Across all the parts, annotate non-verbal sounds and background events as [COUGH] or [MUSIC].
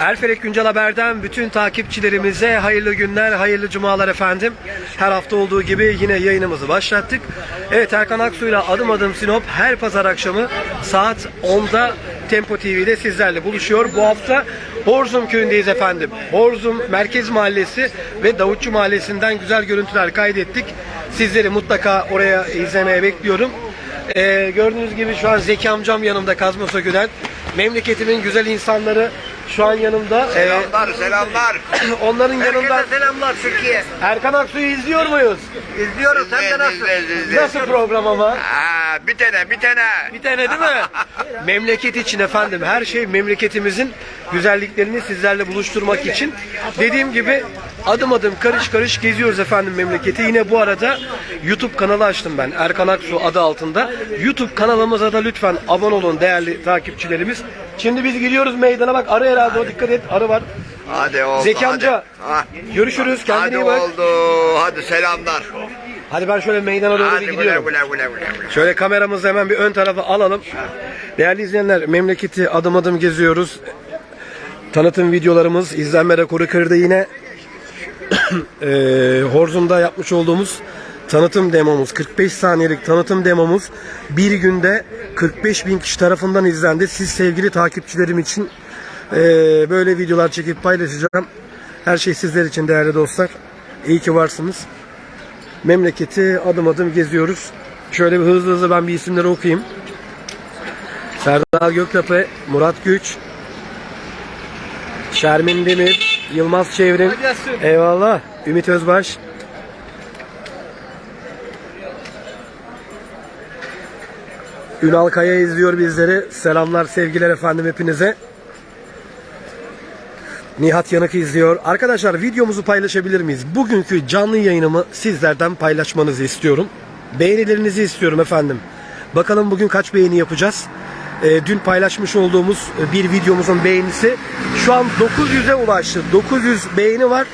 Erfelek Güncel Haber'den bütün takipçilerimize hayırlı günler, hayırlı cumalar efendim. Her hafta olduğu gibi yine yayınımızı başlattık. Evet Erkan Aksu'yla Adım Adım Sinop her pazar akşamı saat 10'da Tempo TV'de sizlerle buluşuyor. Bu hafta Borzum köyündeyiz efendim. Borzum Merkez Mahallesi ve Davutçu Mahallesi'nden güzel görüntüler kaydettik. Sizleri mutlaka oraya izlemeye bekliyorum. Ee, gördüğünüz gibi şu an Zeki amcam yanımda Kazma Sökü'den. Memleketimin güzel insanları şu an yanımda. Selamlar, selamlar. [COUGHS] onların yanında Herkese selamlar Türkiye. Erkan Aksu'yu izliyor muyuz? İzliyoruz, sen de nasıl? Nasıl program ama? Aa, bir tane, bir tane. Bir tane değil mi? [LAUGHS] Memleket için efendim. Her şey memleketimizin güzelliklerini sizlerle buluşturmak için. Dediğim gibi adım adım karış karış geziyoruz efendim memleketi. Yine bu arada YouTube kanalı açtım ben. Erkan Aksu adı altında. YouTube kanalımıza da lütfen abone olun değerli takipçilerimiz. Şimdi biz gidiyoruz meydana bak arı herhalde o dikkat et arı var. Hadi oldu. Zeki hadi. amca, Ha. Görüşürüz kendine Hadi iyi bak. oldu. Hadi selamlar. Hadi ben şöyle meydana doğru Hadi bir gidiyorum. güle güle güle. Şöyle kameramızı hemen bir ön tarafa alalım. Değerli izleyenler memleketi adım adım geziyoruz. Tanıtım videolarımız izlenme rekoru kırdı yine. Eee [COUGHS] Horzum'da yapmış olduğumuz tanıtım demomuz 45 saniyelik tanıtım demomuz bir günde 45 bin kişi tarafından izlendi. Siz sevgili takipçilerim için eee, böyle videolar çekip paylaşacağım. Her şey sizler için değerli dostlar. İyi ki varsınız. Memleketi adım adım geziyoruz. Şöyle bir hızlı hızlı ben bir isimleri okuyayım. Serdar Göktepe, Murat Güç, Şermin Demir, Yılmaz Çevrim, eyvallah, Ümit Özbaş, Ünal Kaya izliyor bizleri. Selamlar, sevgiler efendim hepinize. Nihat Yanık izliyor. Arkadaşlar videomuzu paylaşabilir miyiz? Bugünkü canlı yayınımı sizlerden paylaşmanızı istiyorum. Beğenilerinizi istiyorum efendim. Bakalım bugün kaç beğeni yapacağız? Ee, dün paylaşmış olduğumuz bir videomuzun beğenisi şu an 900'e ulaştı. 900 beğeni var.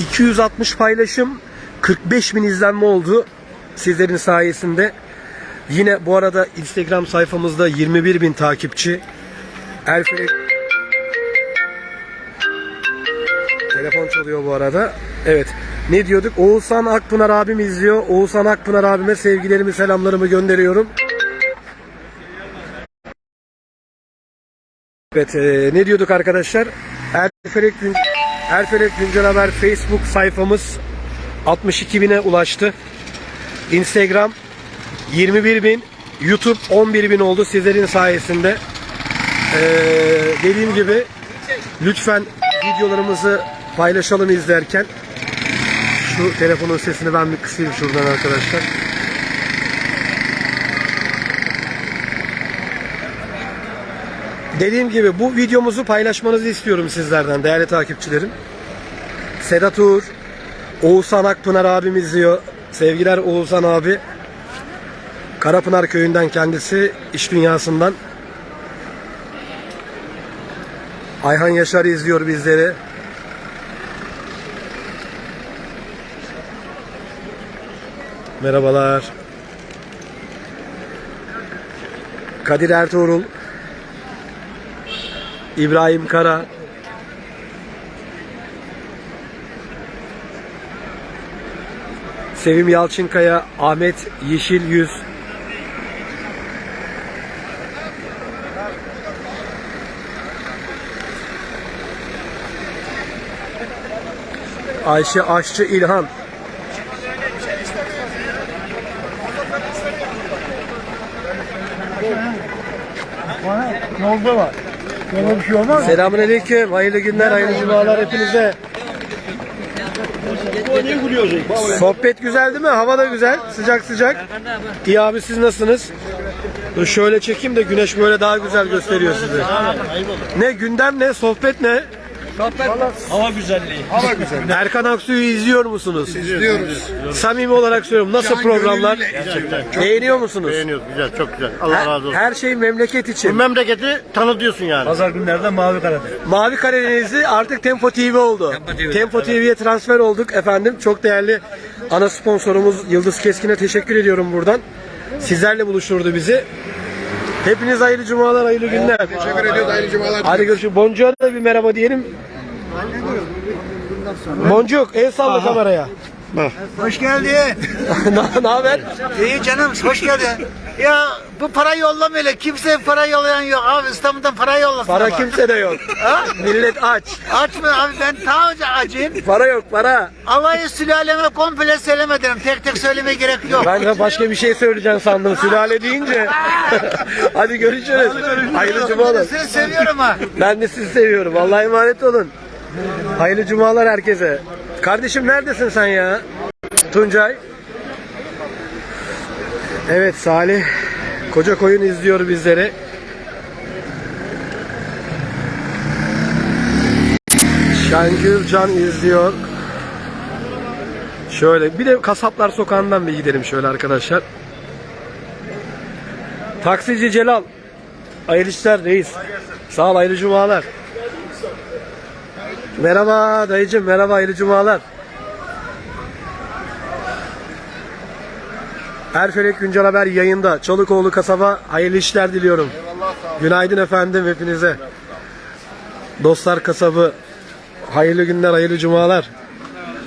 260 paylaşım. 45 bin izlenme oldu. Sizlerin sayesinde. Yine bu arada Instagram sayfamızda 21 bin takipçi. Elfelek Telefon çalıyor bu arada. Evet. Ne diyorduk? Oğuzhan Akpınar abim izliyor. Oğuzhan Akpınar abime sevgilerimi, selamlarımı gönderiyorum. Evet, e, ne diyorduk arkadaşlar? Erfelek, Gün Erfelek Güncel Haber Facebook sayfamız 62 bine ulaştı. Instagram 21 bin, YouTube 11 bin oldu sizlerin sayesinde. Ee, dediğim gibi lütfen videolarımızı paylaşalım izlerken. Şu telefonun sesini ben bir kısayım şuradan arkadaşlar. Dediğim gibi bu videomuzu paylaşmanızı istiyorum sizlerden değerli takipçilerim. Sedat Uğur, Oğuzhan Akpınar abim izliyor. Sevgiler Oğuzhan abi. Karapınar köyünden kendisi, iş dünyasından. Ayhan Yaşar izliyor bizleri. Merhabalar. Kadir Ertuğrul. İbrahim Kara. Sevim Yalçınkaya, Ahmet Yeşil Yüz. Ayşe Aşçı İlhan. Ne oldu var? Ona bir şey olmaz mı? Selamünaleyküm. Hayırlı günler, hayırlı cumalar hepinize. Niye gülüyorsun? Sohbet güzel değil mi? Hava da güzel. Sıcak sıcak. İyi abi siz nasılsınız? Dur şöyle çekeyim de güneş böyle daha güzel gösteriyor sizi. Ne gündem ne? Sohbet ne? Hava güzelliği. Hava güzel. Erkan Aksu'yu izliyor musunuz? İzliyoruz. Samimi olarak söylüyorum. Nasıl programlar? Gerçekten. Beğeniyor musunuz? Beğeniyoruz. Güzel, çok güzel. Allah razı Her, olsun. her şey memleket Bu için. memleketi tanıtıyorsun yani. Pazar günlerde Mavi Karadeniz. Mavi Karadeniz'i artık Tempo TV oldu. Tempo TV'ye transfer olduk efendim. Çok değerli ana sponsorumuz Yıldız Keskin'e teşekkür ediyorum buradan. Sizlerle buluşturdu bizi. Hepiniz hayırlı cumalar, hayırlı günler. Teşekkür ediyoruz. Hayırlı cumalar. Hadi görüşürüz. Boncuk'a da bir merhaba diyelim. Boncuk, el salla kameraya. Hoş geldin. [LAUGHS] ne haber? İyi canım hoş geldin. Ya bu para yollama öyle. Kimse para yollayan yok. Abi İstanbul'dan para yollasın Para ama. kimse de yok. Millet aç. Aç mı abi ben ta önce acıyım. Para yok, para. Alayı sülaleme komple söylemedim. Tek tek söylemeye gerek yok. Ben de başka bir şey söyleyeceğim sandım sülale deyince. [LAUGHS] Hadi görüşürüz. Hayırlı cumalar. Seni seviyorum ha. Ben de sizi seviyorum. Allah'a emanet olun. Hayırlı cumalar herkese. Kardeşim neredesin sen ya? Tuncay. Evet Salih. Koca koyun izliyor bizleri. Şengül Can izliyor. Şöyle bir de Kasaplar Sokağı'ndan bir gidelim şöyle arkadaşlar. Taksici Celal. Hayırlı işler reis. Sağ ol hayırlı cumalar. Merhaba dayıcım merhaba hayırlı cumalar. Erfelek Güncel Haber yayında. Çalıkoğlu kasaba hayırlı işler diliyorum. Günaydın efendim hepinize. Dostlar kasabı hayırlı günler hayırlı cumalar.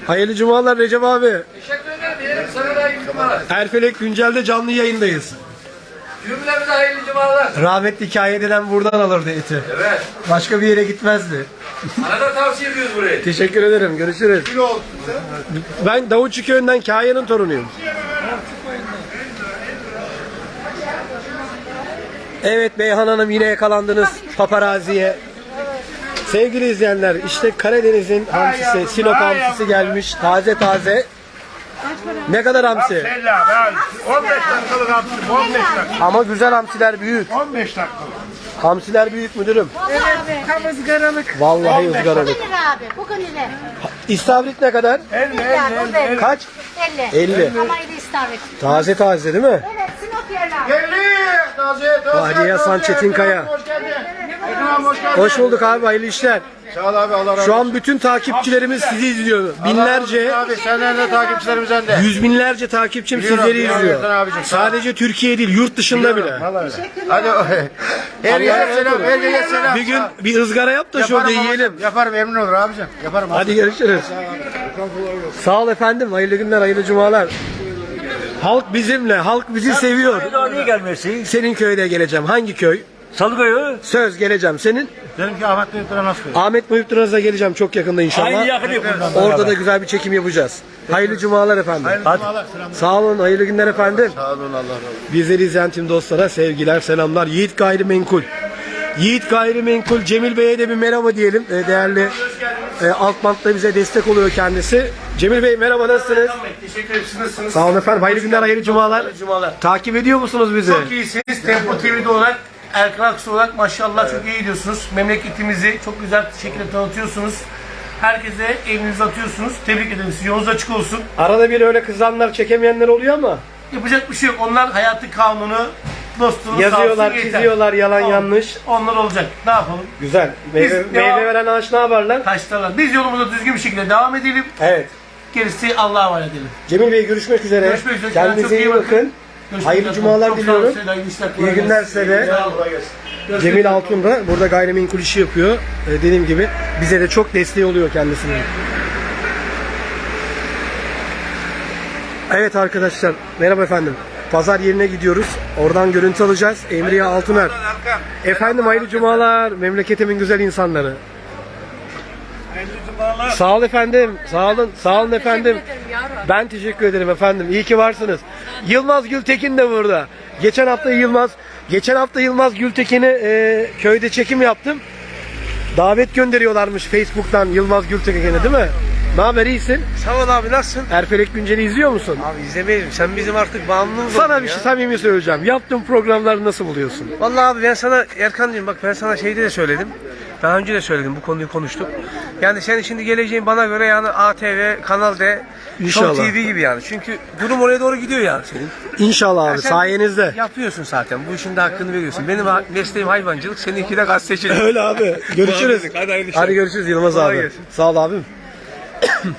Hayırlı cumalar Recep abi. Teşekkür ederim. Sana da hayırlı cumalar. Erfelek Güncel'de canlı yayındayız. Cümlemize hayırlı cumalar. Rahmetli hikayeden buradan alırdı eti. Evet. Başka bir yere gitmezdi. Sana da tavsiye ediyoruz burayı. Teşekkür ederim. Görüşürüz. Ben Davutçu köyünden Kahya'nın torunuyum. Evet Beyhan Hanım yine yakalandınız paparaziye. Sevgili izleyenler işte Karadeniz'in hamsisi, Sinop hamsisi gelmiş taze taze. Ne kadar hamsi? 50 abi. 15 dakikalık yaptım. 15 dakika. Ama güzel hamsiler büyük. 15 dakika. Hamsiler büyük müdürüm. Tam ızgaralık. Vallahi ızgaralık. Bu lira abi. Bu kadar lira. İstavrit ne kadar? 50 Bir lira. Bu da 50. Kaç? 50. 50. Ama iyi istavrit. Taze taze değil mi? Evet Sinop yerler. 50. Taze taze. Fahriye Hasan Çetinkaya. Hoş geldin. Hoş bulduk abi hayırlı işler. Sağ ol abi Allah razı olsun. Şu an bütün takipçilerimiz sizi izliyor. Binlerce, Abi senden de takipçilerimizden de. yüz binlerce takipçim Biliyorum, sizleri biliyorum izliyor. Abicim. Sadece Türkiye değil, yurt dışında bile. Hadi herkese selam. Herkese selam. Bir gün bir ızgara yap da şurada Yaparım yiyelim. abicim, Yaparım emin olur abicim. Yaparım abi. Hadi görüşürüz. Sağ ol efendim. Hayırlı günler, hayırlı cumalar. Halk bizimle, halk bizi seviyor. Niye gelmiyorsun? Senin köyde geleceğim. Hangi köy? Salıköy'ü. Söz geleceğim. Senin? Benimki Ahmet Bey Tranas Bey. Ahmet Muhip Duraz'a geleceğim çok yakında inşallah. Aynı yakın yakından. Orada da güzel bir çekim yapacağız. Hayırlı cumalar efendim. Hadi. Sağ olun, hayırlı günler efendim. Sağ olun Allah razı olsun. Bizleri izleyen tüm dostlara sevgiler, selamlar. Yiğit Gayrimenkul. Yiğit Gayrimenkul Cemil Bey'e de bir merhaba diyelim. Ee, Değerli e, Altmant'ta bize destek oluyor kendisi. Cemil Bey merhaba nasılsınız? Teşekkür ederim. Siz nasılsınız? Sağ olun efendim. Hayırlı günler, hayırlı cumalar. Cumalar. Takip ediyor musunuz bizi? Çok iyisiniz. Tempo TV'de olarak Erkan Aksu olarak maşallah çok iyi gidiyorsunuz. Memleketimizi çok güzel şekilde tanıtıyorsunuz. Herkese evinizi atıyorsunuz. Tebrik ederim. Siz yolunuz açık olsun. Arada bir öyle kızanlar, çekemeyenler oluyor ama Yapacak bir şey yok. Onlar hayatı kanunu, dostluğunu yazıyorlar, sağ çiziyorlar yalan Onlar- yanlış. Onlar olacak. Ne yapalım? Güzel. Meyve, Biz meyve devam- veren ağaç ne yaparlar? Taşlarlar. Biz yolumuza düzgün bir şekilde devam edelim. Evet. Gerisi Allah'a emanet edelim. Cemil Bey görüşmek üzere. Görüşmek üzere. Kendinize iyi bakın. Görüşmek Hayırlı üzere. cumalar Çok sağ diliyorum. olun. Size de hayırlı işler, kolay İyi günler gelsin. size de. Sağ olun. Cemil Altun da burada gayrimenkul işi yapıyor. Ee, dediğim gibi bize de çok desteği oluyor kendisinin. Evet arkadaşlar merhaba efendim. Pazar yerine gidiyoruz. Oradan görüntü alacağız. Emriye Altuner. Efendim hayırlı cumalar. Memleketimin güzel insanları. Sağ ol efendim. Sağ olun. Sağ olun efendim. Ben teşekkür ederim efendim. İyi ki varsınız. Yılmaz Gültekin de burada. Geçen hafta Yılmaz, geçen hafta Yılmaz Gültekin'i e, köyde çekim yaptım. Davet gönderiyorlarmış Facebook'tan Yılmaz Gültekin'e değil mi? Ne haber iyisin? Sağ ol abi nasılsın? Erfelek Güncel'i izliyor musun? Abi izlemeyelim. Sen bizim artık bağımlılığımız Sana bir ya. şey samimi söyleyeceğim. Yaptığın programları nasıl buluyorsun? Vallahi abi ben sana Erkan'cığım bak ben sana şeyde de söyledim. Daha önce de söyledim bu konuyu konuştuk. Yani senin şimdi geleceğin bana göre yani ATV, Kanal D, İnşallah. Show TV gibi yani. Çünkü durum oraya doğru gidiyor yani senin. İnşallah abi Sen sayenizde. Yapıyorsun zaten. Bu işin de hakkını veriyorsun. Benim ha- mesleğim hayvancılık, seninki de gazetecilik. [LAUGHS] Öyle abi. Görüşürüz. Hadi hayırlı işler. Hadi görüşürüz Yılmaz Kolay abi. gelsin. Sağ ol abim. [COUGHS]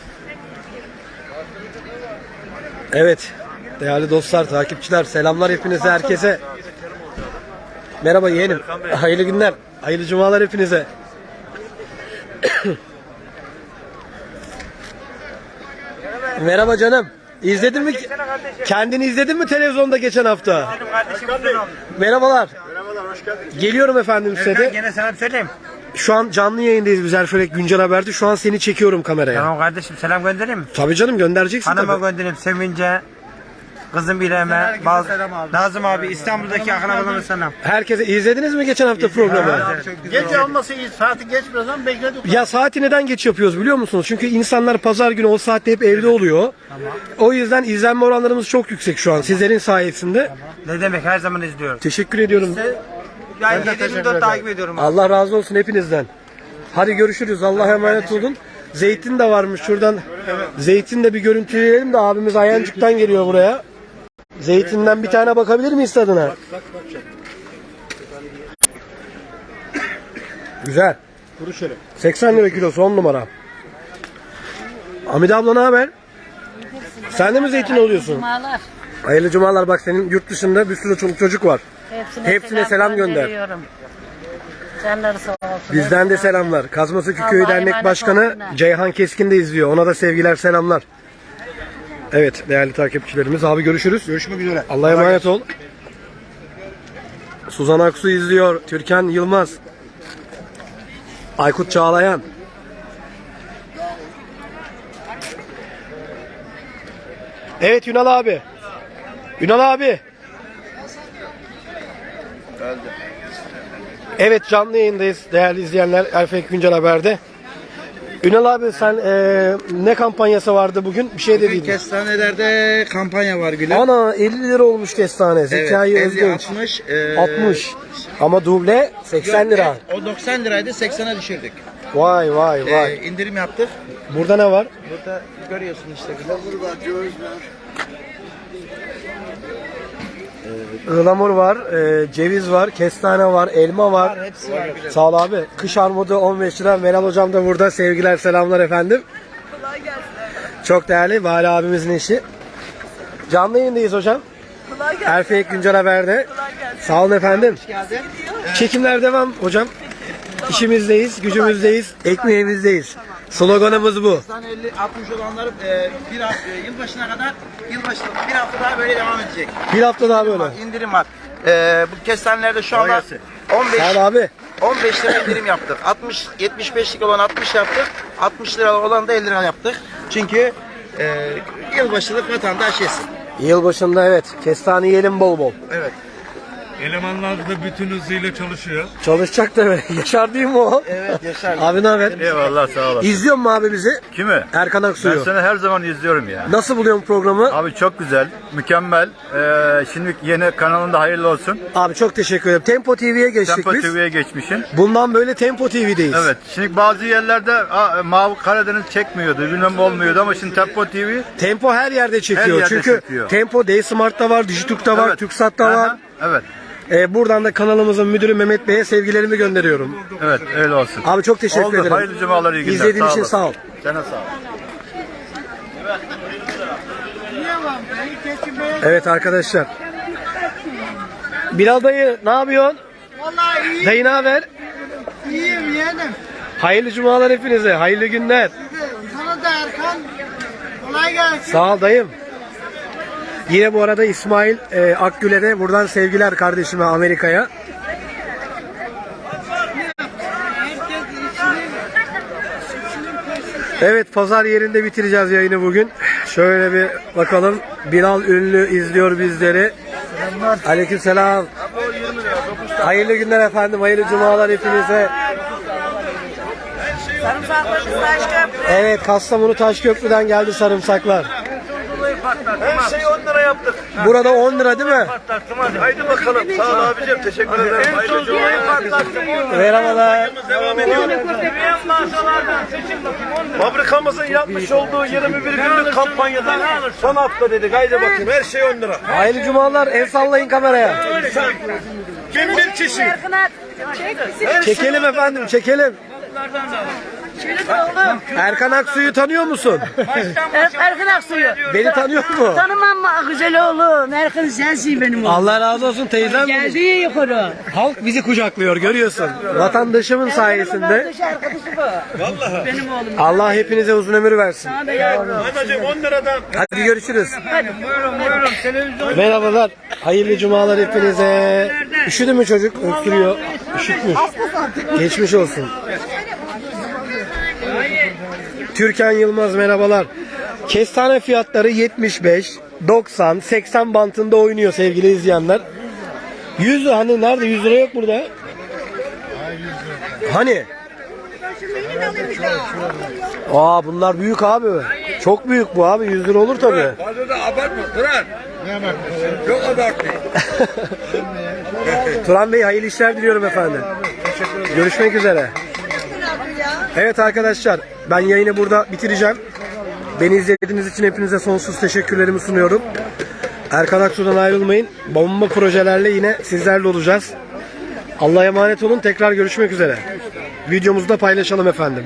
evet. Değerli dostlar, takipçiler, selamlar hepinize, herkese. Merhaba yeğenim. Hayırlı günler. Hayırlı cumalar hepinize. Merhaba canım. İzledin mi? Kendini izledin mi televizyonda geçen hafta? Merhabalar. Merhabalar, hoş geldiniz. Geliyorum efendim size de. Gene selam söyleyeyim. Şu an canlı yayındayız biz Erfelek Güncel Haber'de. Şu an seni çekiyorum kameraya. Tamam kardeşim selam göndereyim mi? Tabii canım göndereceksin Hanıma tabii. göndereyim Sevince. Kızım İrem'e. Baz... Nazım abi İstanbul'daki akrabalarına selam. Herkese izlediniz mi geçen hafta programı? Gece olması iyi, saati geç biraz ama bekledik. Ya saati neden geç yapıyoruz biliyor musunuz? Çünkü insanlar pazar günü o saatte hep evde oluyor. O yüzden izlenme oranlarımız çok yüksek şu an sizlerin sayesinde. Ne demek her zaman izliyorum. Teşekkür ediyorum. Yani 7-24 takip ediyorum. abi. Allah razı olsun hepinizden. Hadi görüşürüz. Allah'a emanet olun. Zeytin de varmış şuradan. Zeytin de bir görüntüleyelim de abimiz Ayancık'tan geliyor buraya. Zeytinden bir tane bakabilir miyiz tadına? Güzel. Kuru şöyle. 80 lira kilosu 10 numara. Hamide abla ne haber? Sen de mi zeytin alıyorsun? Cumalar. Hayırlı cumalar bak senin yurt dışında bir sürü çoluk çocuk var. Hepsine, Hepsine selam gönder. gönderiyorum. Canları sağ olsun. Bizden de selamlar. Kazması Köyü Allah'a Dernek emanet Başkanı olsunlar. Ceyhan Keskin de izliyor. Ona da sevgiler selamlar. Evet değerli takipçilerimiz abi görüşürüz. Görüşmek üzere. Allah'a emanet ol. Suzan Aksu izliyor. Türkan Yılmaz. Aykut Çağlayan. Evet Ünal abi. Ünal abi. Evet canlı yayındayız değerli izleyenler Erfek Güncel Haber'de. Ünal abi sen eee, ne kampanyası vardı bugün? Bir şey dediydin. Kestanelerde kampanya var gülüm. Ana 50 lira olmuş kestane. Zekai 50, Özgenç. 60. e, 60. Ama duble 80 lira. O 90 liraydı 80'e düşürdük. Vay vay E, vay. indirim yaptık. Burada ne var? Burada görüyorsun işte gülüm. Ilamur var, eee, ceviz var, kestane var, elma var. Hepsi var. Sağ ol abi. Kış armudu 15 lira. Meral hocam da burada. Sevgiler selamlar efendim. Çok değerli Vali abimizin eşi. Canlı yayındayız hocam. Erfek Güncel Haber'de. Sağ olun efendim. Çekimler devam hocam. İşimizdeyiz, gücümüzdeyiz, ekmeğimizdeyiz. Sloganımız bu. Kestan 50 60 olanlar e, bir hafta, e, yılbaşına kadar yılbaşına bir hafta daha böyle devam edecek. Bir hafta daha böyle. İndirim var. E, bu kestanelerde şu anda 15 Sağ ol abi. 15 lira indirim yaptık. 60 75'lik olan 60 yaptık. 60 lira olan da 50 lira yaptık. Çünkü e, yılbaşılık vatandaş yesin. Yılbaşında evet. Kestane yiyelim bol bol. Evet. Elemanlar da bütün hızıyla çalışıyor. Çalışacak da [LAUGHS] be. Yaşar değil mi o? Evet Yaşar. [LAUGHS] Abi ne haber? Eyvallah sağ olasın. İzliyor mu abi bizi? Kimi? Erkan Ben Aksu'yu. seni her zaman izliyorum ya. Nasıl buluyorsun programı? Abi çok güzel, mükemmel. Ee, şimdi yeni kanalında hayırlı olsun. Abi çok teşekkür ederim. Tempo TV'ye geçtik Tempo biz. TV'ye geçmişsin. Bundan böyle Tempo TV'deyiz. Evet. Şimdi bazı yerlerde aa, Mavi Karadeniz çekmiyordu, bilmem olmuyordu ama şimdi Tempo TV Tempo her yerde çekiyor. Her yerde Çünkü çekiyor. Tempo D-Smart'ta var, Digiturk'ta var, Evet. TürkSat'ta Aha, var. Evet. Ee, buradan da kanalımızın müdürü Mehmet Bey'e sevgilerimi gönderiyorum. Evet, öyle olsun. Abi çok teşekkür Oldu. ederim. Hayırlı cumalar, iyi günler. İzlediğin Sağ için olasın. sağ ol. Sana sağ ol. Evet arkadaşlar. Bilal dayı ne yapıyorsun? Vallahi iyi, Dayı ne haber? iyiyim yeğenim. Hayırlı cumalar hepinize. Hayırlı günler. Sana da Erkan. Kolay gelsin. Sağ ol dayım. Yine bu arada İsmail e, Akgül'e de buradan sevgiler kardeşime Amerika'ya. Evet pazar yerinde bitireceğiz yayını bugün. Şöyle bir bakalım. Bilal Ünlü izliyor bizleri. Aleykümselam. Hayırlı günler efendim. Hayırlı cumalar hepinize. Evet Kastamonu Taşköprü'den geldi sarımsaklar. Her şeyi 10 lira yaptık. Burada 10 lira değil mi? Patlattım hadi. Haydi bakalım. Sağ ol abicim. Teşekkür ederim. En son cumayı patlattım. Merhabalar. Devam ediyor. En masalardan seçin bakayım 10 lira. Fabrikamızın yapmış olduğu 21 günlük kampanyadan son hafta dedik. Haydi bakayım her şey 10 lira. Hayırlı cumalar. El sallayın kameraya. Kim bir kişi. Çekelim efendim çekelim. Erkan Aksu'yu tanıyor musun? Er- Erkan Aksu'yu. Beni tanıyor mu? Tanımam mı güzel oğlum? Erkan sensin benim oğlum. Allah razı olsun teyzem. Geldi yukarı. Halk bizi kucaklıyor görüyorsun. Vatandaşımın sayesinde. Arkadaşı arkadaşı bu. Vallahi. Benim oğlum. Allah hepinize uzun ömür versin. Sana da yavrum. Hadi görüşürüz. Merhabalar. Hayırlı cumalar hepinize. Üşüdü mü çocuk? Öksürüyor. Üşütmüş. Geçmiş olsun. Türkan Yılmaz merhabalar. Kestane fiyatları 75, 90, 80 bantında oynuyor sevgili izleyenler. 100 lira hani nerede 100 lira yok burada. Hani? Aa bunlar büyük abi. Çok büyük bu abi 100 lira olur tabii. Fazla da abartma Turan. Çok abartma. [LAUGHS] Turan Bey hayırlı işler diliyorum efendim. Görüşmek üzere. Evet arkadaşlar ben yayını burada bitireceğim. Beni izlediğiniz için hepinize sonsuz teşekkürlerimi sunuyorum. Erkan Aksu'dan ayrılmayın. Bomba projelerle yine sizlerle olacağız. Allah'a emanet olun. Tekrar görüşmek üzere. Videomuzu da paylaşalım efendim.